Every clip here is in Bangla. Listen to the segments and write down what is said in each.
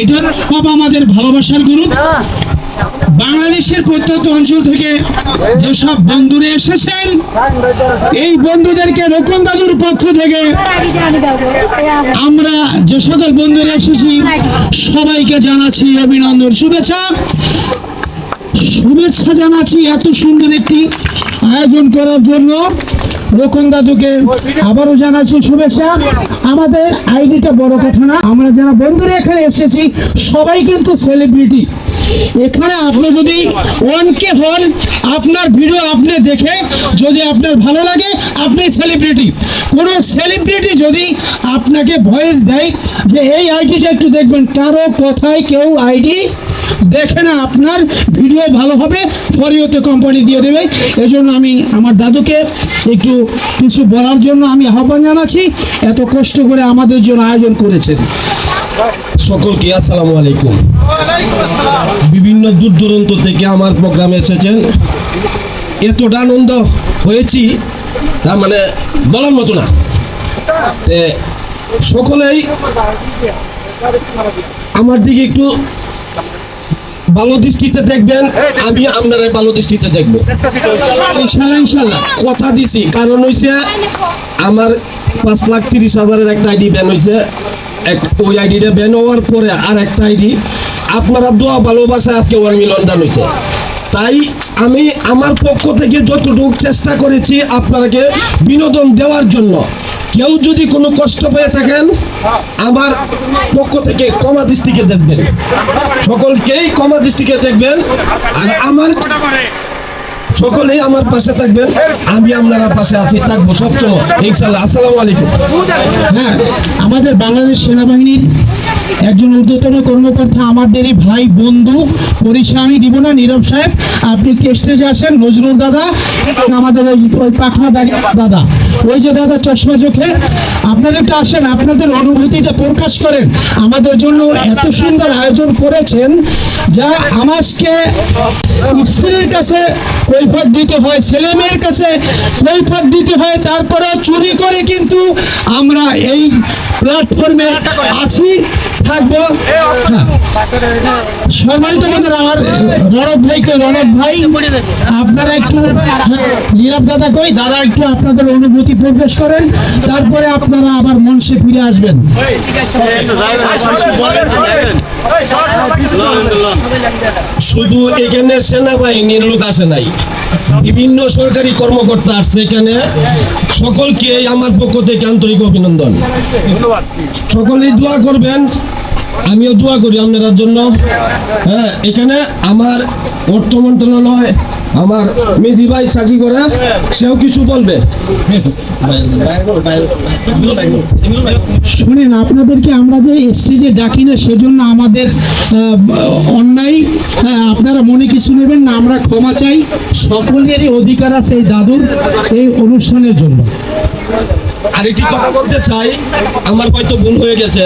এটা সব আমাদের ভালোবাসার গ্রুপ বাংলাদেশের প্রত্যন্ত অঞ্চল থেকে যেসব বন্ধুরা এসেছেন এই বন্ধুদেরকে রকম দাদুর পক্ষ থেকে আমরা যে সকল বন্ধুরা এসেছি সবাইকে জানাচ্ছি অভিনন্দন শুভেচ্ছা। শুভেচ্ছা জানাচ্ছি এত সুন্দর একটি আয়োজন করার জন্য। রোকন দাদুকে আবারও জানাচ্ছি শুভেচ্ছা। আমাদের আইডিটা বড় কথা না, আমরা যারা বন্ধুরা এখানে এসেছি, সবাই কিন্তু সেলিব্রিটি এখানে আপনি যদি ওয়ানকে হন, আপনার ভিডিও আপনি দেখে যদি আপনার ভালো লাগে, আপনি সেলিব্রিটি কোনো সেলিব্রিটি যদি আপনাকে ভয়েস দেয়, যে এই আইডিটা একটু দেখবেন, কারও কথায় কেউ আইডি দেখে না, আপনার ভিডিও ভালো হবে ফরিওতে কোম্পানি দিয়ে দেবে। এজন্য আমি আমার দাদুকে একটু কিছু বলার জন্য আমি আহ্বান জানাচ্ছি। এত কষ্ট করে আমাদের জন্য আয়োজন করেছেন। সকলকে আসসালামু আলাইকুম। বিভিন্ন দূর দূরান্ত থেকে আমার প্রোগ্রামে এসেছেন। এতটা আনন্দ হয়েছি তা মানে বলার মতো না। সকলেই আমার দিকে একটু ভালো দৃষ্টিতে দেখবেন, আমি আপনারা ভালো দৃষ্টিতে দেখব। ইনশাল্লাহ ইনশাল্লাহ, কথা দিছি। কারণ হইছে, আমার পাঁচ লাখ তিরিশ হাজারের একটা আইডি ব্যান হয়েছে এক, ওই আইডিটা ব্যান হওয়ার পরে আর একটা আইডি, আপনারা দোয়া ভালোবাসা আজকে ওয়ান মিলিয়ন দান হয়েছে তাই আমি আমার পক্ষ থেকে যতটুকু চেষ্টা করেছি আপনাকে বিনোদন দেওয়ার জন্য। কেউ যদি কোনো কষ্ট পেয়ে থাকেন আমার পক্ষ থেকে কমা দৃষ্টিকে দেখবেন। সকলকেই কমা দৃষ্টিকে দেখবেন আর আমার সকলেই আমার পাশে থাকবেন। আমি আপনারা পাশে আছি, থাকব সবসময়। ইনশাল্লাহ আসসালামু আলাইকুম। হ্যাঁ আমাদের বাংলাদেশ সেনাবাহিনীর একজন ঊর্ধ্বতন কর্মকর্তা, আমাদেরই ভাই, বন্ধু, পরিচয় আমি দিব না, নীরব সাহেব। আপনি স্টেজে আসেন নজরুল দাদা আমাদের ওই পাখনা দাদা। ওই যে দাদা, চশমা চোখে। আপনারা একটু আসেন, আপনাদের অনুভূতিটা প্রকাশ করেন। আমাদের জন্য এত সুন্দর আয়োজন করেছেন যা আমাজকে স্ত্রীর কাছে কৈফত দিতে হয়, ছেলে মেয়ের কাছে কৈফত দিতে হয় তারপরে চুরি করে কিন্তু আমরা এই প্ল্যাটফর্মে আছি, থাকব। হ্যাঁ। সম্মানিত বন্ধুরা, আমার রণক ভাই কই রণক ভাই, আপনারা একটু নীরব দাদা কই, দাদা একটু আপনাদের অনুভূতি প্রবেশ করেন, তারপরে আপনারা আবার মঞ্চে ফিরে আসবেন। শুধু এখানে সেনাবাহিনীর লোক আসে নাই। বিভিন্ন সরকারি কর্মকর্তা আসছে এখানে। সকলকে আমার পক্ষ থেকে আন্তরিক অভিনন্দন। সকলেই দোয়া করবেন। আমিও দোয়া করি আপনার জন্য। হ্যাঁ এখানে আমার অর্থ মন্ত্রণালয় আমার মেধি ভাই চাকরি করে সেও কিছু বলবে। শুনেন আপনাদেরকে আমরা যে স্টেজে ডাকি না সেজন্য আমাদের অন্যায় হ্যাঁ, আপনারা মনে কিছু নেবেন না আমরা ক্ষমা চাই। সকলেরই অধিকার আছে এই দাদুর এই অনুষ্ঠানের জন্য। আরেকটি কথা বলতে চাই, আমার হয়তো ভুল হয়ে গেছে।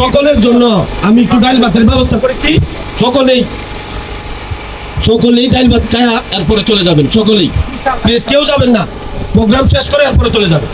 সকলের জন্য আমি একটু ডাইল ভাতের ব্যবস্থা করেছি। সকলেই সকলেই ডাইল ভাত খায় এরপরে চলে যাবেন, সকলেই। প্লিজ কেউ যাবেন না। প্রোগ্রাম শেষ করে এরপরে চলে যাবেন।